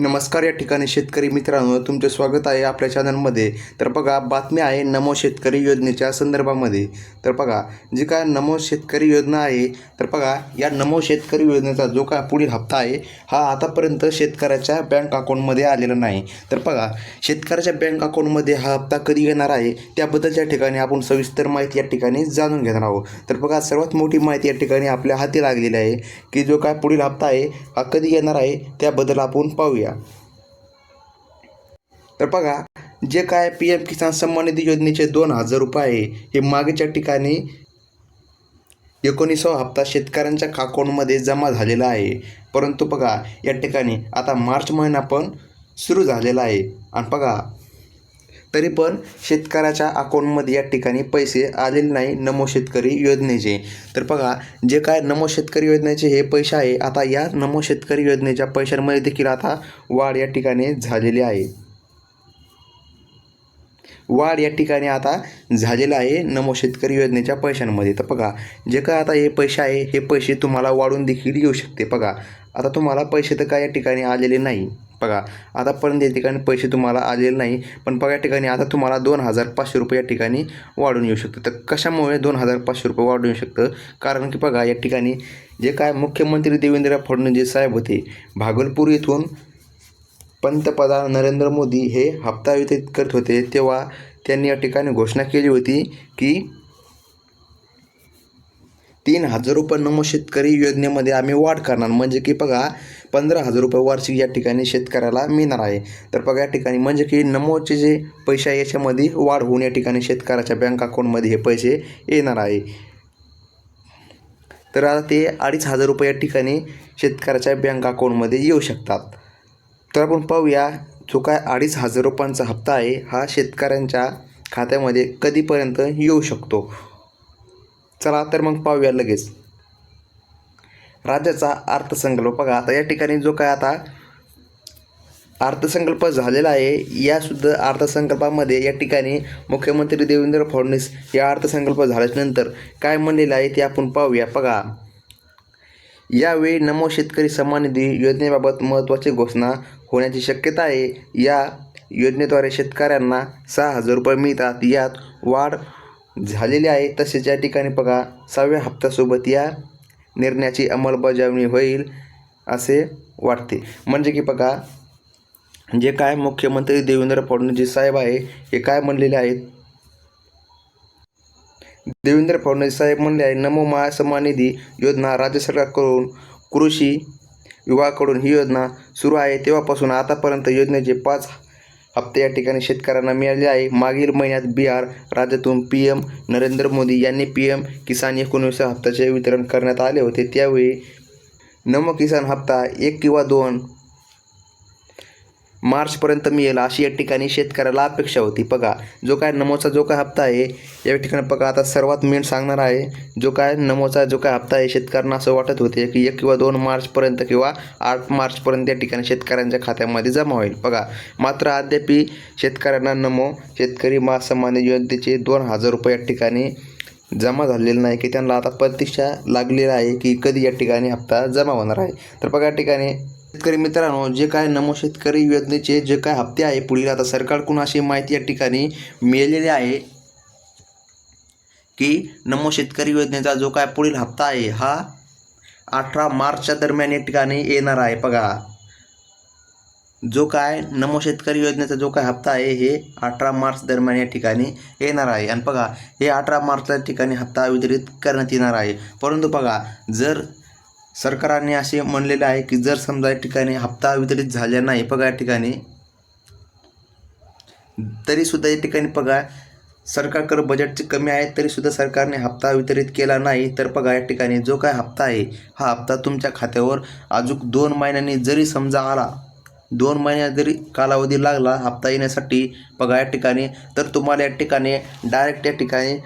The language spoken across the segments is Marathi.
नमस्कार या ठिकाणी शेतकरी मित्रांनो तुमचे स्वागत आहे आपल्या चॅनलमध्ये तर बघा बातमी आहे नमो शेतकरी योजनेच्या संदर्भामध्ये. तर बघा जी काय नमो शेतकरी योजना आहे तर बघा या नमो शेतकरी योजनेचा जो काय पुढील हप्ता आहे हा आतापर्यंत शेतकऱ्याच्या बँक अकाउंटमध्ये आलेला नाही. तर बघा शेतकऱ्याच्या बँक अकाउंटमध्ये हा हप्ता कधी येणार आहे त्याबद्दलच्या ठिकाणी आपण सविस्तर माहिती या ठिकाणी जाणून घेणार आहोत. तर बघा सर्वात मोठी माहिती या ठिकाणी आपल्या हाती लागलेली आहे की जो काय पुढील हप्ता आहे हा कधी येणार आहे त्याबद्दल आपण पाहूया. तर बघा जे काय पी एम किसान सन्मान निधी योजनेचे दोन हजार रुपये आहे हे मागच्या ठिकाणी एकोणीसावा हप्ता शेतकऱ्यांच्या अकाउंटमध्ये जमा झालेला आहे. परंतु बघा या ठिकाणी आता मार्च महिना पण सुरू झालेला आहे. आणि बघा तरी पण शेतकऱ्याच्या अकाउंटमध्ये या ठिकाणी पैसे आलेले नाही नमो शेतकरी योजनेचे. तर बघा जे काय नमो शेतकरी योजनेचे हे पैसे आहे आता या नमो शेतकरी योजनेच्या पैशांमध्ये देखील आता वाढ या ठिकाणी झालेली आहे. वाढ या ठिकाणी आता झालेला आहे नमो शेतकरी योजनेच्या पैशांमध्ये. तर बघा जे काय आता हे पैसे आहे हे पैसे तुम्हाला वाढून देखील येऊ शकते. बघा आता तुम्हाला पैसे तर काय या ठिकाणी आलेले नाही. बघा आतापर्यंत या ठिकाणी पैसे तुम्हाला आलेले नाही पण बघा या ठिकाणी आता तुम्हाला दोन हजार पाचशे रुपये या ठिकाणी वाढून येऊ शकतं. तर कशामुळे दोन हजार पाचशे रुपये वाढून येऊ शकतं? कारण की बघा या ठिकाणी जे काय मुख्यमंत्री देवेंद्र फडणवीस साहेब होते भागलपूर येथून पंतप्रधान नरेंद्र मोदी हे हप्ता वितरित करत होते तेव्हा त्यांनी या ठिकाणी घोषणा केली होती की तीन हजार रुपये नमो शेतकरी योजनेमध्ये आम्ही वाढ करणार. म्हणजे की बघा पंधरा हजार रुपये वार्षिक या ठिकाणी शेतकऱ्याला मिळणार आहे. तर बघा या ठिकाणी म्हणजे की नमोचे जे पैसे आहे याच्यामध्ये वाढ होऊन या ठिकाणी शेतकऱ्याच्या बँक अकाउंटमध्ये हे पैसे येणार आहे. तर आता ते अडीच हजार रुपये या ठिकाणी शेतकऱ्याच्या बँक अकाउंटमध्ये येऊ शकतात. तर आपण पाहूया जो काय अडीच हजार रुपयांचा हप्ता आहे हा शेतकऱ्यांच्या खात्यामध्ये कधीपर्यंत येऊ शकतो? चला तर मग पाहूया लगेच. राज्याचा अर्थसंकल्प बघा. आता या ठिकाणी जो काय आता अर्थसंकल्प झालेला आहे यासुद्धा अर्थसंकल्पामध्ये या ठिकाणी मुख्यमंत्री देवेंद्र फडणवीस या अर्थसंकल्प झाल्यानंतर काय म्हणलेलं आहे ते आपण पाहूया. बघा. यावेळी नमो शेतकरी सन्मान निधी योजनेबाबत महत्त्वाची घोषणा होण्याची शक्यता आहे. या योजनेद्वारे शेतकऱ्यांना सहा हजार रुपये मिळतात. यात वाढ झालेले आहे. तसेच या ठिकाणी बघा सहाव्या हप्त्यासोबत या निर्णयाची अंमलबजावणी होईल असे वाटते. म्हणजे की बघा जे काय मुख्यमंत्री देवेंद्र फडणवीस साहेब आहे हे काय म्हणलेले आहेत? देवेंद्र फडणवीस साहेब म्हणले आहे नमो महा निधी योजना राज्य सरकारकडून कृषी विभागाकडून ही योजना सुरू आहे. तेव्हापासून आतापर्यंत योजनेचे पाच हप्ते या ठिकाणी शेतकऱ्यांना मिळाले आहे. मागील महिन्यात बिहार राज्यातून पी एम नरेंद्र मोदी यांनी पी एम किसान एकोणवीस हप्त्याचे वितरण करण्यात आले होते. त्यावेळी नमो किसान हप्ता एक किंवा दोन मार्चपर्यंत मिळेल अशी या ठिकाणी शेतकऱ्याला अपेक्षा होती. बघा जो काय नमोचा जो काय हप्ता आहे या ठिकाणी बघा आता सर्वात मेन सांगणार आहे जो काय नमोचा जो काय हप्ता आहे शेतकऱ्यांना असं वाटत होते की एक किंवा दोन मार्चपर्यंत किंवा आठ मार्चपर्यंत या ठिकाणी शेतकऱ्यांच्या खात्यामध्ये जमा होईल. बघा मात्र अद्याप शेतकऱ्यांना नमो शेतकरी महासन्मान योजनेचे दोन हजार रुपये या ठिकाणी जमा झालेलं नाही की त्यांना आता प्रतीक्षा लागलेला आहे की कधी या ठिकाणी हप्ता जमा होणार आहे. तर बघा या ठिकाणी शेतकरी मित्रांनो जे काय नमो शेतकरी योजनेचे जे काय हप्ते आहे पुढील आता सरकारकडून अशी माहिती या ठिकाणी मिळालेली आहे की नमो शेतकरी योजनेचा जो काय पुढील हप्ता आहे हा अठरा मार्चच्या दरम्यान या ठिकाणी येणार आहे. बघा जो काय नमो शेतकरी योजनेचा जो काय हप्ता आहे हे अठरा मार्च दरम्यान या ठिकाणी येणार आहे. आणि बघा हे अठरा मार्चच्या ठिकाणी हप्ता वितरित करण्यात येणार आहे. परंतु बघा जर सरकारने असे म्हणलेले आहे की जर समजा या ठिकाणी हप्ता वितरित झाल्या नाही पगार या ठिकाणी तरीसुद्धा या ठिकाणी पगार सरकारकडे बजेटची कमी आहे तरीसुद्धा सरकारने हप्ता वितरित केला नाही तर बघा या ठिकाणी जो काय हप्ता आहे हा हप्ता तुमच्या खात्यावर अजून दोन महिन्यांनी जरी समजा आला दोन महिन्यात जरी कालावधी लागला हप्ता येण्यासाठी बघा या ठिकाणी तर तुम्हाला या ठिकाणी डायरेक्ट या ठिकाणी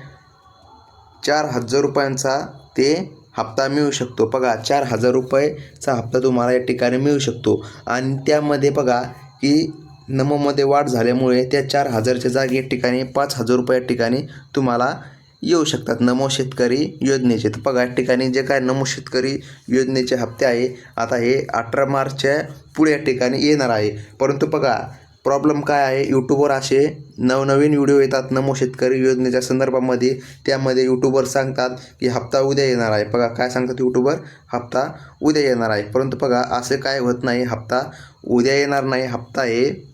चार हजार रुपयांचा ते हप्ता मिळू शकतो. बघा चार हजार रुपयेचा हप्ता तुम्हाला या ठिकाणी मिळू शकतो. आणि त्यामध्ये बघा की नमोमध्ये वाढ झाल्यामुळे त्या चार हजारच्या जागी ठिकाणी पाच हजार रुपये ठिकाणी तुम्हाला येऊ शकतात. नमो शेतकरी योजनेचे. तर बघा या ठिकाणी जे काय नमो शेतकरी योजनेचे हप्ते आहे आता हे अठरा मार्चच्या पुढे या ठिकाणी येणार आहे. परंतु बघा प्रॉब्लेम काय आहे? यूट्यूबवर असे नवनवीन व्हिडिओ येतात नमो शेतकरी योजनेच्या संदर्भामध्ये. त्यामध्ये यूट्यूबर सांगतात की हप्ता उद्या येणार आहे. बघा काय सांगतात यूट्यूबर हप्ता उद्या येणार आहे. परंतु बघा असं काय होत नाही. हप्ता उद्या येणार नाही. हप्ता हे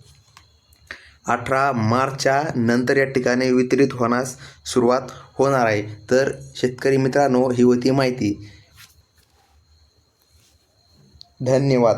अठरा मार्चच्या नंतर या ठिकाणी वितरित होण्यास सुरुवात होणार आहे. तर शेतकरी मित्रांनो ही होती माहिती. धन्यवाद.